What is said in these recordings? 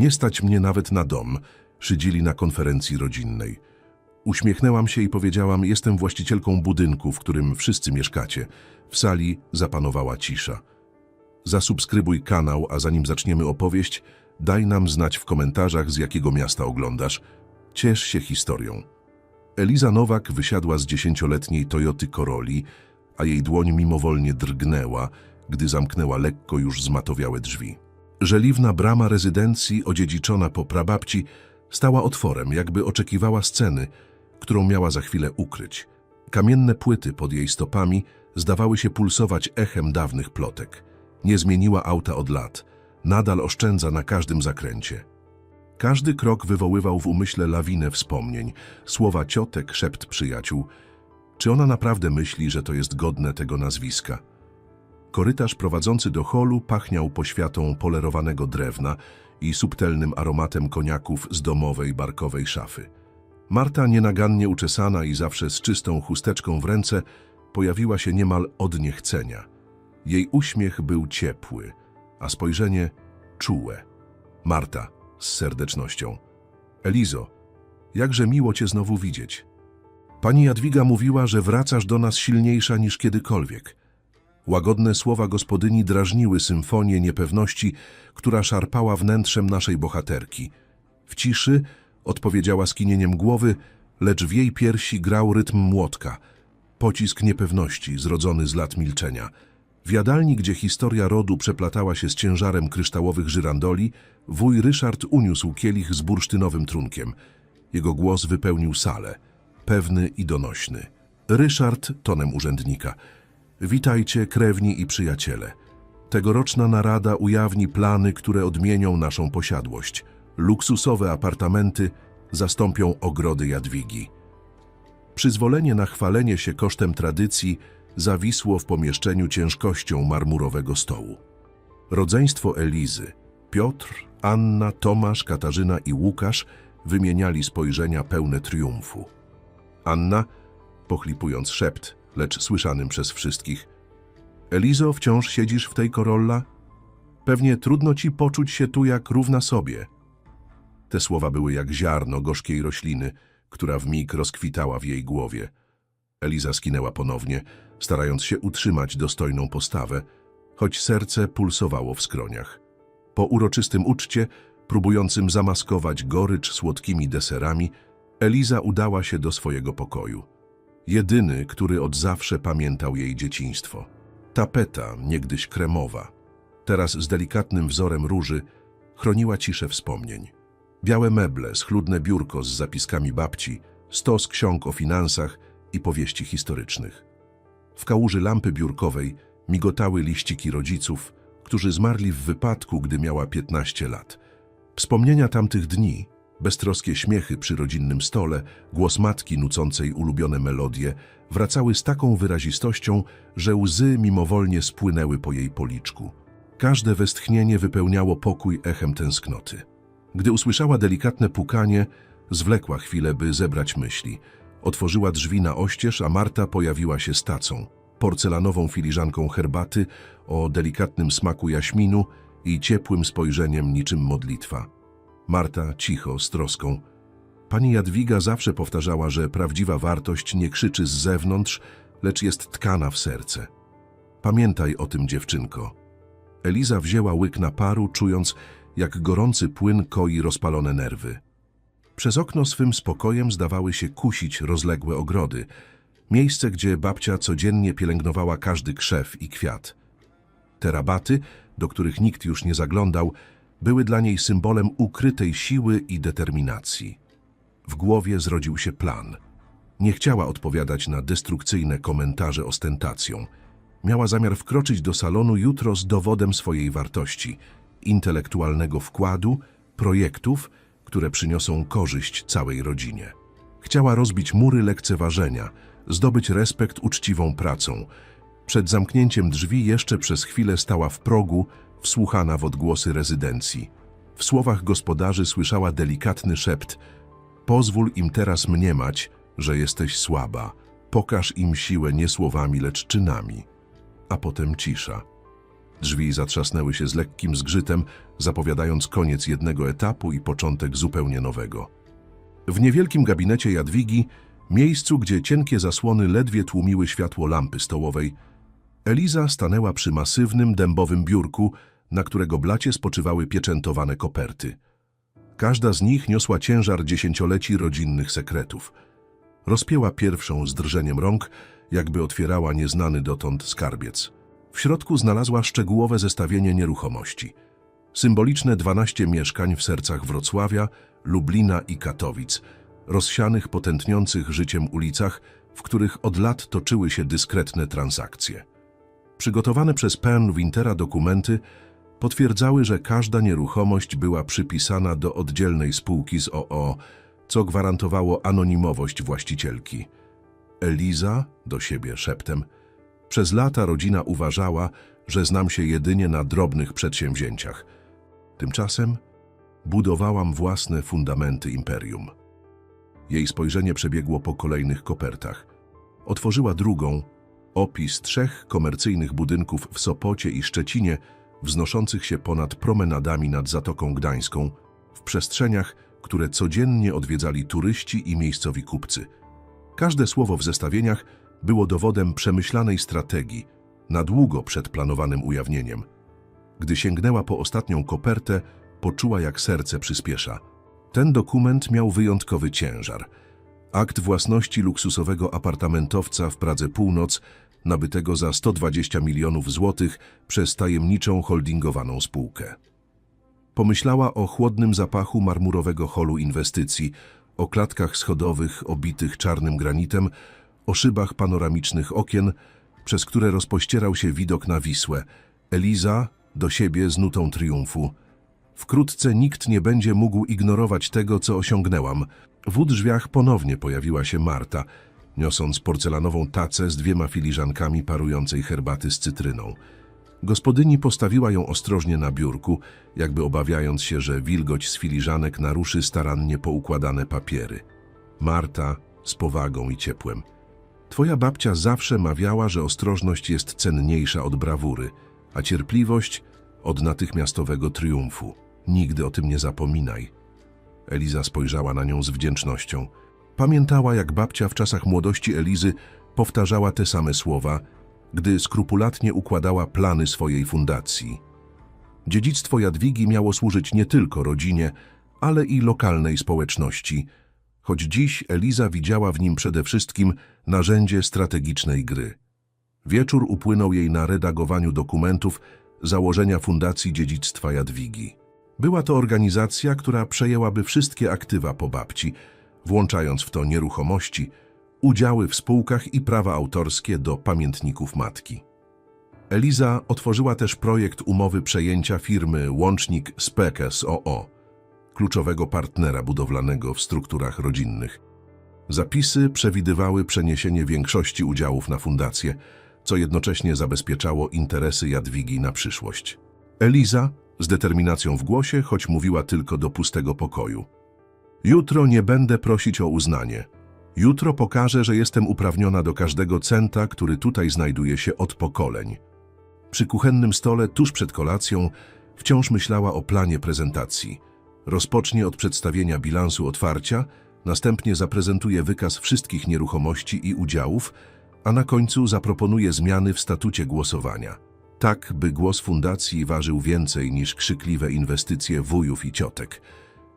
Nie stać mnie nawet na dom, szydzili na konferencji rodzinnej. Uśmiechnęłam się i powiedziałam, jestem właścicielką budynku, w którym wszyscy mieszkacie. W sali zapanowała cisza. Zasubskrybuj kanał, a zanim zaczniemy opowieść, daj nam znać w komentarzach, z jakiego miasta oglądasz. Ciesz się historią. Eliza Nowak wysiadła z dziesięcioletniej Toyoty Corolli, a jej dłoń mimowolnie drgnęła, gdy zamknęła lekko już zmatowiałe drzwi. Żeliwna brama rezydencji, odziedziczona po prababci, stała otworem, jakby oczekiwała sceny, którą miała za chwilę ukryć. Kamienne płyty pod jej stopami zdawały się pulsować echem dawnych plotek. Nie zmieniła auta od lat. Nadal oszczędza na każdym zakręcie. Każdy krok wywoływał w umyśle lawinę wspomnień, słowa ciotek, szept przyjaciół. Czy ona naprawdę myśli, że to jest godne tego nazwiska? Korytarz prowadzący do holu pachniał poświatą polerowanego drewna i subtelnym aromatem koniaków z domowej, barkowej szafy. Marta, nienagannie uczesana i zawsze z czystą chusteczką w ręce, pojawiła się niemal od niechcenia. Jej uśmiech był ciepły, a spojrzenie czułe. Marta z serdecznością. Elizo, jakże miło cię znowu widzieć. Pani Jadwiga mówiła, że wracasz do nas silniejsza niż kiedykolwiek. Łagodne słowa gospodyni drażniły symfonię niepewności, która szarpała wnętrzem naszej bohaterki. W ciszy odpowiedziała skinieniem głowy, lecz w jej piersi grał rytm młotka, pocisk niepewności zrodzony z lat milczenia. W jadalni, gdzie historia rodu przeplatała się z ciężarem kryształowych żyrandoli, wuj Ryszard uniósł kielich z bursztynowym trunkiem. Jego głos wypełnił salę, pewny i donośny. Ryszard tonem urzędnika. Witajcie, krewni i przyjaciele. Tegoroczna narada ujawni plany, które odmienią naszą posiadłość. Luksusowe apartamenty zastąpią ogrody Jadwigi. Przyzwolenie na chwalenie się kosztem tradycji zawisło w pomieszczeniu ciężkością marmurowego stołu. Rodzeństwo Elizy, Piotr, Anna, Tomasz, Katarzyna i Łukasz wymieniali spojrzenia pełne triumfu. Anna, pochlipując szept, lecz słyszanym przez wszystkich, Elizo, wciąż siedzisz w tej korolla? Pewnie trudno ci poczuć się tu jak równa sobie. Te słowa były jak ziarno gorzkiej rośliny, która w mig rozkwitała w jej głowie. Eliza skinęła ponownie, starając się utrzymać dostojną postawę, choć serce pulsowało w skroniach. Po uroczystym uczcie, próbującym zamaskować gorycz słodkimi deserami, Eliza udała się do swojego pokoju. Jedyny, który od zawsze pamiętał jej dzieciństwo. Tapeta, niegdyś kremowa, teraz z delikatnym wzorem róży, chroniła ciszę wspomnień. Białe meble, schludne biurko z zapiskami babci, stos ksiąg o finansach i powieści historycznych. W kałuży lampy biurkowej migotały liściki rodziców, którzy zmarli w wypadku, gdy miała 15 lat. Wspomnienia tamtych dni, beztroskie śmiechy przy rodzinnym stole, głos matki nucącej ulubione melodie, wracały z taką wyrazistością, że łzy mimowolnie spłynęły po jej policzku. Każde westchnienie wypełniało pokój echem tęsknoty. Gdy usłyszała delikatne pukanie, zwlekła chwilę, by zebrać myśli. Otworzyła drzwi na oścież, a Marta pojawiła się z tacą, porcelanową filiżanką herbaty o delikatnym smaku jaśminu i ciepłym spojrzeniem niczym modlitwa. Marta cicho, z troską. Pani Jadwiga zawsze powtarzała, że prawdziwa wartość nie krzyczy z zewnątrz, lecz jest tkana w serce. Pamiętaj o tym, dziewczynko. Eliza wzięła łyk naparu, czując, jak gorący płyn koi rozpalone nerwy. Przez okno swym spokojem zdawały się kusić rozległe ogrody, miejsce, gdzie babcia codziennie pielęgnowała każdy krzew i kwiat. Te rabaty, do których nikt już nie zaglądał, były dla niej symbolem ukrytej siły i determinacji. W głowie zrodził się plan. Nie chciała odpowiadać na destrukcyjne komentarze ostentacją. Miała zamiar wkroczyć do salonu jutro z dowodem swojej wartości, intelektualnego wkładu, projektów, które przyniosą korzyść całej rodzinie. Chciała rozbić mury lekceważenia, zdobyć respekt uczciwą pracą. Przed zamknięciem drzwi jeszcze przez chwilę stała w progu, wsłuchana w odgłosy rezydencji. W słowach gospodarzy słyszała delikatny szept Pozwól im teraz mniemać, że jesteś słaba. Pokaż im siłę nie słowami, lecz czynami. A potem cisza. Drzwi zatrzasnęły się z lekkim zgrzytem, zapowiadając koniec jednego etapu i początek zupełnie nowego. W niewielkim gabinecie Jadwigi, miejscu, gdzie cienkie zasłony ledwie tłumiły światło lampy stołowej, Eliza stanęła przy masywnym, dębowym biurku, na którego blacie spoczywały pieczętowane koperty. Każda z nich niosła ciężar dziesięcioleci rodzinnych sekretów. Rozpięła pierwszą z drżeniem rąk, jakby otwierała nieznany dotąd skarbiec. W środku znalazła szczegółowe zestawienie nieruchomości. Symboliczne 12 mieszkań w sercach Wrocławia, Lublina i Katowic, rozsianych po tętniących życiem ulicach, w których od lat toczyły się dyskretne transakcje. Przygotowane przez Pern Wintera dokumenty potwierdzały, że każda nieruchomość była przypisana do oddzielnej spółki z OO, co gwarantowało anonimowość właścicielki. Eliza, do siebie szeptem, przez lata rodzina uważała, że znam się jedynie na drobnych przedsięwzięciach. Tymczasem budowałam własne fundamenty imperium. Jej spojrzenie przebiegło po kolejnych kopertach. Otworzyła drugą, opis trzech komercyjnych budynków w Sopocie i Szczecinie, wznoszących się ponad promenadami nad Zatoką Gdańską, w przestrzeniach, które codziennie odwiedzali turyści i miejscowi kupcy. Każde słowo w zestawieniach było dowodem przemyślanej strategii, na długo przed planowanym ujawnieniem. Gdy sięgnęła po ostatnią kopertę, poczuła jak serce przyspiesza. Ten dokument miał wyjątkowy ciężar. Akt własności luksusowego apartamentowca w Pradze Północ, nabytego za 120 milionów złotych przez tajemniczą holdingowaną spółkę. Pomyślała o chłodnym zapachu marmurowego holu inwestycji, o klatkach schodowych obitych czarnym granitem, o szybach panoramicznych okien, przez które rozpościerał się widok na Wisłę. Eliza do siebie z nutą triumfu. Wkrótce nikt nie będzie mógł ignorować tego, co osiągnęłam. W drzwiach ponownie pojawiła się Marta, niosąc porcelanową tacę z dwiema filiżankami parującej herbaty z cytryną. Gospodyni postawiła ją ostrożnie na biurku, jakby obawiając się, że wilgoć z filiżanek naruszy starannie poukładane papiery. Marta z powagą i ciepłem. Twoja babcia zawsze mawiała, że ostrożność jest cenniejsza od brawury, a cierpliwość od natychmiastowego triumfu. Nigdy o tym nie zapominaj. Eliza spojrzała na nią z wdzięcznością. Pamiętała, jak babcia w czasach młodości Elizy powtarzała te same słowa, gdy skrupulatnie układała plany swojej fundacji. Dziedzictwo Jadwigi miało służyć nie tylko rodzinie, ale i lokalnej społeczności, choć dziś Eliza widziała w nim przede wszystkim narzędzie strategicznej gry. Wieczór upłynął jej na redagowaniu dokumentów założenia Fundacji Dziedzictwa Jadwigi. Była to organizacja, która przejęłaby wszystkie aktywa po babci, włączając w to nieruchomości, udziały w spółkach i prawa autorskie do pamiętników matki. Eliza otworzyła też projekt umowy przejęcia firmy Łącznik Spekes OO, kluczowego partnera budowlanego w strukturach rodzinnych. Zapisy przewidywały przeniesienie większości udziałów na fundację, co jednocześnie zabezpieczało interesy Jadwigi na przyszłość. Eliza, z determinacją w głosie, choć mówiła tylko do pustego pokoju. Jutro nie będę prosić o uznanie. Jutro pokażę, że jestem uprawniona do każdego centa, który tutaj znajduje się od pokoleń. Przy kuchennym stole, tuż przed kolacją, wciąż myślała o planie prezentacji. Rozpocznie od przedstawienia bilansu otwarcia, następnie zaprezentuje wykaz wszystkich nieruchomości i udziałów, a na końcu zaproponuje zmiany w statucie głosowania. Tak, by głos fundacji ważył więcej niż krzykliwe inwestycje wujów i ciotek.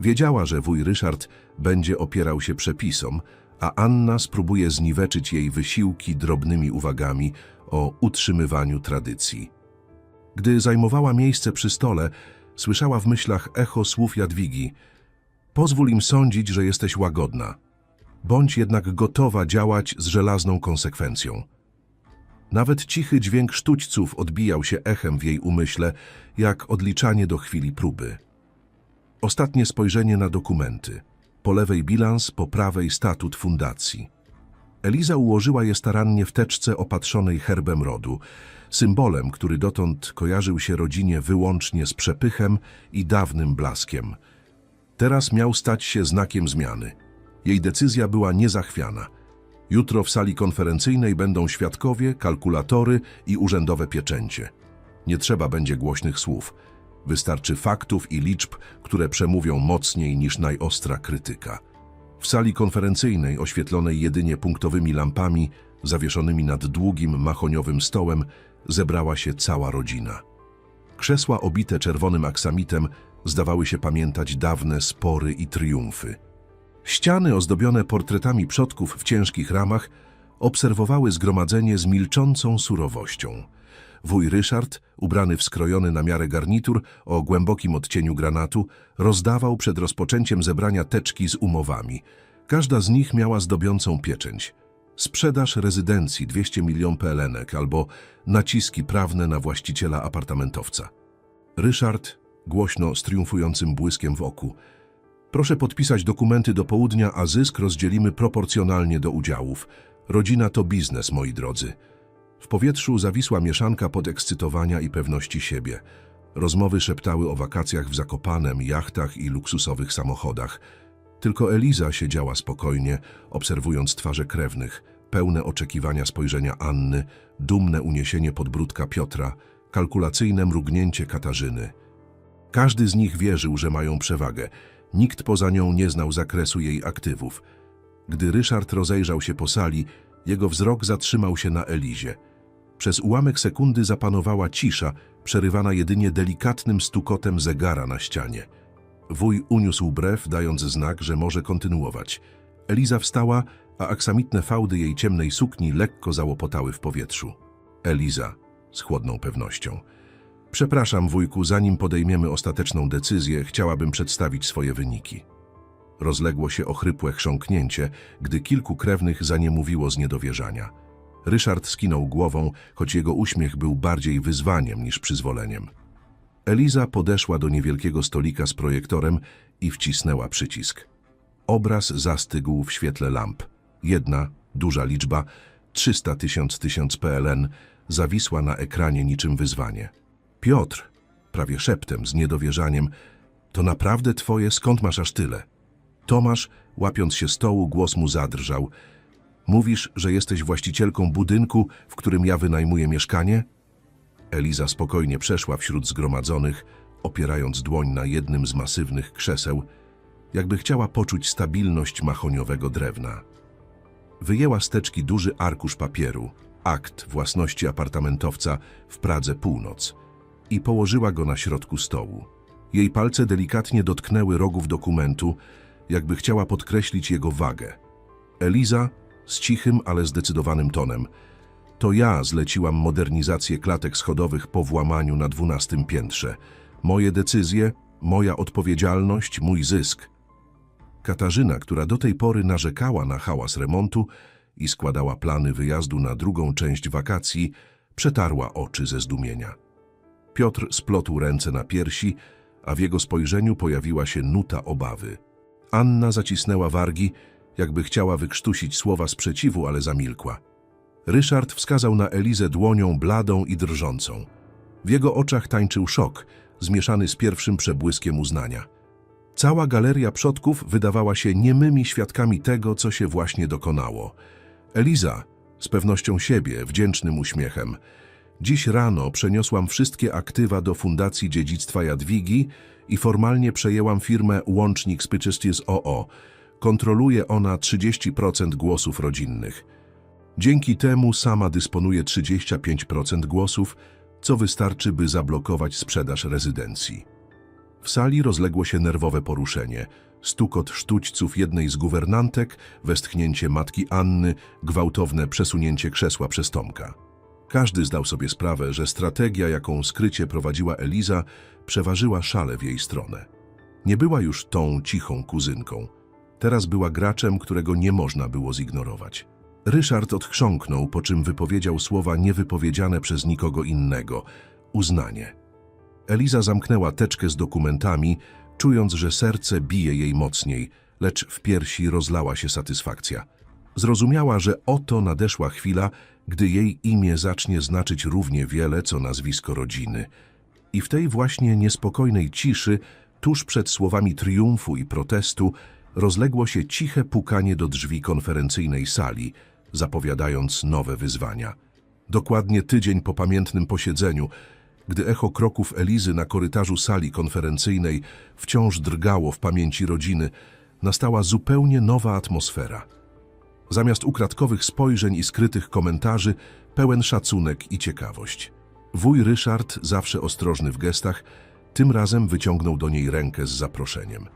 Wiedziała, że wuj Ryszard będzie opierał się przepisom, a Anna spróbuje zniweczyć jej wysiłki drobnymi uwagami o utrzymywaniu tradycji. Gdy zajmowała miejsce przy stole, słyszała w myślach echo słów Jadwigi. Pozwól im sądzić, że jesteś łagodna. Bądź jednak gotowa działać z żelazną konsekwencją. Nawet cichy dźwięk sztućców odbijał się echem w jej umyśle, jak odliczanie do chwili próby. Ostatnie spojrzenie na dokumenty. Po lewej bilans, po prawej statut fundacji. Eliza ułożyła je starannie w teczce opatrzonej herbem rodu, symbolem, który dotąd kojarzył się rodzinie wyłącznie z przepychem i dawnym blaskiem. Teraz miał stać się znakiem zmiany. Jej decyzja była niezachwiana. Jutro w sali konferencyjnej będą świadkowie, kalkulatory i urzędowe pieczęcie. Nie trzeba będzie głośnych słów. Wystarczy faktów i liczb, które przemówią mocniej niż najostra krytyka. W sali konferencyjnej, oświetlonej jedynie punktowymi lampami, zawieszonymi nad długim, mahoniowym stołem, zebrała się cała rodzina. Krzesła obite czerwonym aksamitem zdawały się pamiętać dawne spory i triumfy. Ściany ozdobione portretami przodków w ciężkich ramach obserwowały zgromadzenie z milczącą surowością. Wuj Ryszard, ubrany w skrojony na miarę garnitur o głębokim odcieniu granatu, rozdawał przed rozpoczęciem zebrania teczki z umowami. Każda z nich miała zdobiącą pieczęć. Sprzedaż rezydencji 200 milion pelenek albo naciski prawne na właściciela apartamentowca. Ryszard, głośno z triumfującym błyskiem w oku. Proszę podpisać dokumenty do południa, a zysk rozdzielimy proporcjonalnie do udziałów. Rodzina to biznes, moi drodzy. W powietrzu zawisła mieszanka podekscytowania i pewności siebie. Rozmowy szeptały o wakacjach w Zakopanem, jachtach i luksusowych samochodach. Tylko Eliza siedziała spokojnie, obserwując twarze krewnych, pełne oczekiwania spojrzenia Anny, dumne uniesienie podbródka Piotra, kalkulacyjne mrugnięcie Katarzyny. Każdy z nich wierzył, że mają przewagę. Nikt poza nią nie znał zakresu jej aktywów. Gdy Ryszard rozejrzał się po sali, jego wzrok zatrzymał się na Elizie. Przez ułamek sekundy zapanowała cisza, przerywana jedynie delikatnym stukotem zegara na ścianie. Wuj uniósł brew, dając znak, że może kontynuować. Eliza wstała, a aksamitne fałdy jej ciemnej sukni lekko załopotały w powietrzu. Eliza, z chłodną pewnością. Przepraszam, wujku, zanim podejmiemy ostateczną decyzję, chciałabym przedstawić swoje wyniki. Rozległo się ochrypłe chrząknięcie, gdy kilku krewnych zaniemówiło z niedowierzania. Ryszard skinął głową, choć jego uśmiech był bardziej wyzwaniem niż przyzwoleniem. Eliza podeszła do niewielkiego stolika z projektorem i wcisnęła przycisk. Obraz zastygł w świetle lamp. Jedna, duża liczba, 300 tysiąc tysiąc PLN, zawisła na ekranie niczym wyzwanie. Piotr, prawie szeptem, z niedowierzaniem, to naprawdę twoje, skąd masz aż tyle? Tomasz, łapiąc się stołu, głos mu zadrżał. Mówisz, że jesteś właścicielką budynku, w którym ja wynajmuję mieszkanie? Eliza spokojnie przeszła wśród zgromadzonych, opierając dłoń na jednym z masywnych krzeseł, jakby chciała poczuć stabilność mahoniowego drewna. Wyjęła z teczki duży arkusz papieru, akt własności apartamentowca w Pradze Północ i położyła go na środku stołu. Jej palce delikatnie dotknęły rogów dokumentu, jakby chciała podkreślić jego wagę. Eliza, z cichym, ale zdecydowanym tonem, to ja zleciłam modernizację klatek schodowych po włamaniu na dwunastym piętrze. Moje decyzje, moja odpowiedzialność, mój zysk. Katarzyna, która do tej pory narzekała na hałas remontu i składała plany wyjazdu na drugą część wakacji, przetarła oczy ze zdumienia. Piotr splotł ręce na piersi, a w jego spojrzeniu pojawiła się nuta obawy. Anna zacisnęła wargi, jakby chciała wykrztusić słowa sprzeciwu, ale zamilkła. Ryszard wskazał na Elizę dłonią bladą i drżącą. W jego oczach tańczył szok, zmieszany z pierwszym przebłyskiem uznania. Cała galeria przodków wydawała się niemymi świadkami tego, co się właśnie dokonało. Eliza, z pewnością siebie, wdzięcznym uśmiechem. Dziś rano przeniosłam wszystkie aktywa do Fundacji Dziedzictwa Jadwigi i formalnie przejęłam firmę Łącznik Spyczystis OO. Kontroluje ona 30% głosów rodzinnych. Dzięki temu sama dysponuje 35% głosów, co wystarczy, by zablokować sprzedaż rezydencji. W sali rozległo się nerwowe poruszenie. Stukot sztućców jednej z guwernantek, westchnięcie matki Anny, gwałtowne przesunięcie krzesła przez Tomka. Każdy zdał sobie sprawę, że strategia, jaką skrycie prowadziła Eliza, przeważyła szale w jej stronę. Nie była już tą cichą kuzynką. Teraz była graczem, którego nie można było zignorować. Ryszard odchrząknął, po czym wypowiedział słowa niewypowiedziane przez nikogo innego. Uznanie. Eliza zamknęła teczkę z dokumentami, czując, że serce bije jej mocniej, lecz w piersi rozlała się satysfakcja. Zrozumiała, że oto nadeszła chwila, gdy jej imię zacznie znaczyć równie wiele, co nazwisko rodziny. I w tej właśnie niespokojnej ciszy, tuż przed słowami triumfu i protestu, rozległo się ciche pukanie do drzwi konferencyjnej sali, zapowiadając nowe wyzwania. Dokładnie tydzień po pamiętnym posiedzeniu, Gdy echo kroków Elizy na korytarzu sali konferencyjnej wciąż drgało w pamięci rodziny, nastała zupełnie nowa atmosfera. Zamiast ukradkowych spojrzeń i skrytych komentarzy, pełen szacunek i ciekawość. Wuj Ryszard, zawsze ostrożny w gestach, tym razem wyciągnął do niej rękę z zaproszeniem.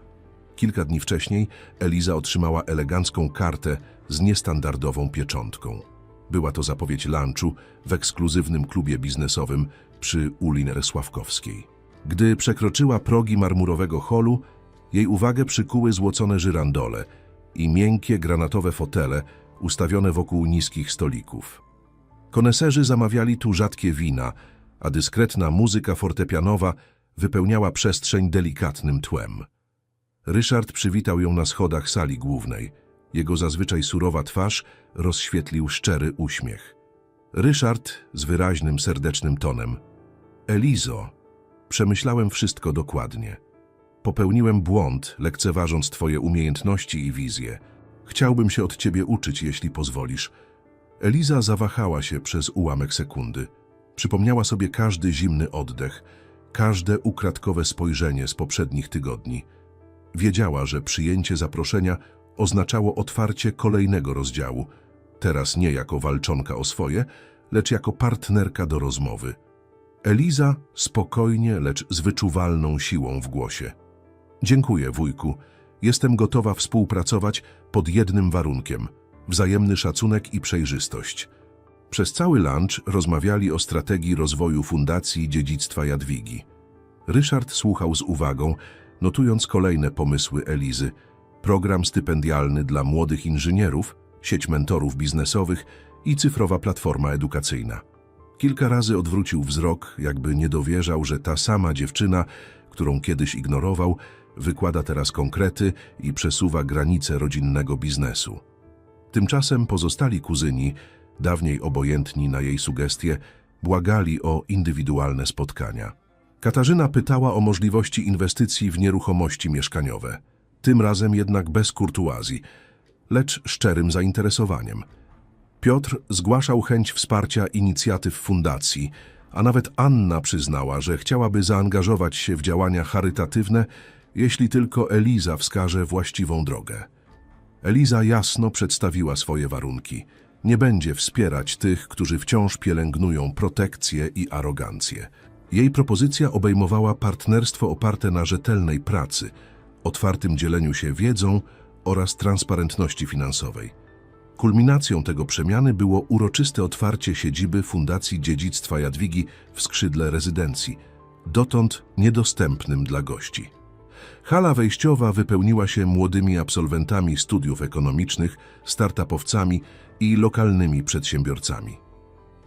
Kilka dni wcześniej Eliza otrzymała elegancką kartę z niestandardową pieczątką. Była to zapowiedź lunchu w ekskluzywnym klubie biznesowym przy uli Sławkowskiej. Gdy przekroczyła progi marmurowego holu, jej uwagę przykuły złocone żyrandole i miękkie granatowe fotele ustawione wokół niskich stolików. Koneserzy zamawiali tu rzadkie wina, a dyskretna muzyka fortepianowa wypełniała przestrzeń delikatnym tłem. Ryszard przywitał ją na schodach sali głównej. Jego zazwyczaj surowa twarz rozświetlił szczery uśmiech. Ryszard z wyraźnym, serdecznym tonem. Elizo, przemyślałem wszystko dokładnie. Popełniłem błąd, lekceważąc twoje umiejętności i wizje. Chciałbym się od ciebie uczyć, jeśli pozwolisz. Eliza zawahała się przez ułamek sekundy. Przypomniała sobie każdy zimny oddech, każde ukradkowe spojrzenie z poprzednich tygodni. Wiedziała, że przyjęcie zaproszenia oznaczało otwarcie kolejnego rozdziału, teraz nie jako walczonka o swoje, lecz jako partnerka do rozmowy. Eliza spokojnie, lecz z wyczuwalną siłą w głosie. Dziękuję, wujku. Jestem gotowa współpracować pod jednym warunkiem wzajemny szacunek i przejrzystość. Przez cały lunch rozmawiali o strategii rozwoju Fundacji Dziedzictwa Jadwigi. Ryszard słuchał z uwagą, notując kolejne pomysły Elizy, program stypendialny dla młodych inżynierów, sieć mentorów biznesowych i cyfrowa platforma edukacyjna. Kilka razy odwrócił wzrok, jakby nie dowierzał, że ta sama dziewczyna, którą kiedyś ignorował, wykłada teraz konkrety i przesuwa granice rodzinnego biznesu. Tymczasem pozostali kuzyni, dawniej obojętni na jej sugestie, błagali o indywidualne spotkania. Katarzyna pytała o możliwości inwestycji w nieruchomości mieszkaniowe. Tym razem jednak bez kurtuazji, lecz szczerym zainteresowaniem. Piotr zgłaszał chęć wsparcia inicjatyw fundacji, a nawet Anna przyznała, że chciałaby zaangażować się w działania charytatywne, jeśli tylko Eliza wskaże właściwą drogę. Eliza jasno przedstawiła swoje warunki. Nie będzie wspierać tych, którzy wciąż pielęgnują protekcję i arogancję. Jej propozycja obejmowała partnerstwo oparte na rzetelnej pracy, otwartym dzieleniu się wiedzą oraz transparentności finansowej. Kulminacją tego przemiany było uroczyste otwarcie siedziby Fundacji Dziedzictwa Jadwigi w skrzydle rezydencji, dotąd niedostępnym dla gości. Hala wejściowa wypełniła się młodymi absolwentami studiów ekonomicznych, startupowcami i lokalnymi przedsiębiorcami.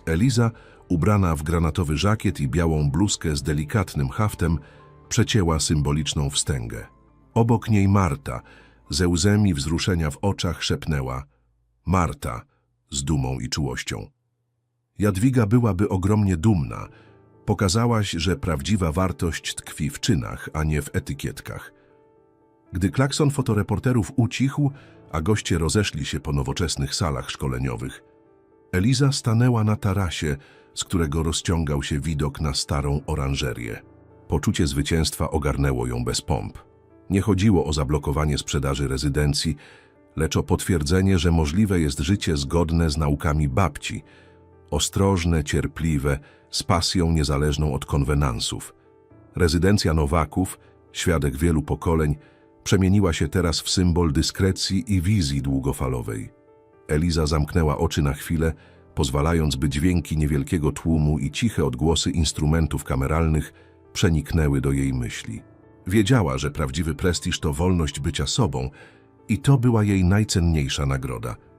Eliza, ubrana w granatowy żakiet i białą bluzkę z delikatnym haftem, przecięła symboliczną wstęgę. Obok niej Marta, ze łzami wzruszenia w oczach szepnęła Marta, z dumą i czułością. Jadwiga byłaby ogromnie dumna, Pokazałaś, że prawdziwa wartość tkwi w czynach, a nie w etykietkach. Gdy klakson fotoreporterów ucichł, a goście rozeszli się po nowoczesnych salach szkoleniowych, Eliza stanęła na tarasie, z którego rozciągał się widok na starą oranżerię. Poczucie zwycięstwa ogarnęło ją bez pomp. Nie chodziło o zablokowanie sprzedaży rezydencji, lecz o potwierdzenie, że możliwe jest życie zgodne z naukami babci, ostrożne, cierpliwe, z pasją niezależną od konwenansów. Rezydencja Nowaków, świadek wielu pokoleń, przemieniła się teraz w symbol dyskrecji i wizji długofalowej. Eliza zamknęła oczy na chwilę, pozwalając, by dźwięki niewielkiego tłumu i ciche odgłosy instrumentów kameralnych przeniknęły do jej myśli. Wiedziała, że prawdziwy prestiż to wolność bycia sobą i to była jej najcenniejsza nagroda –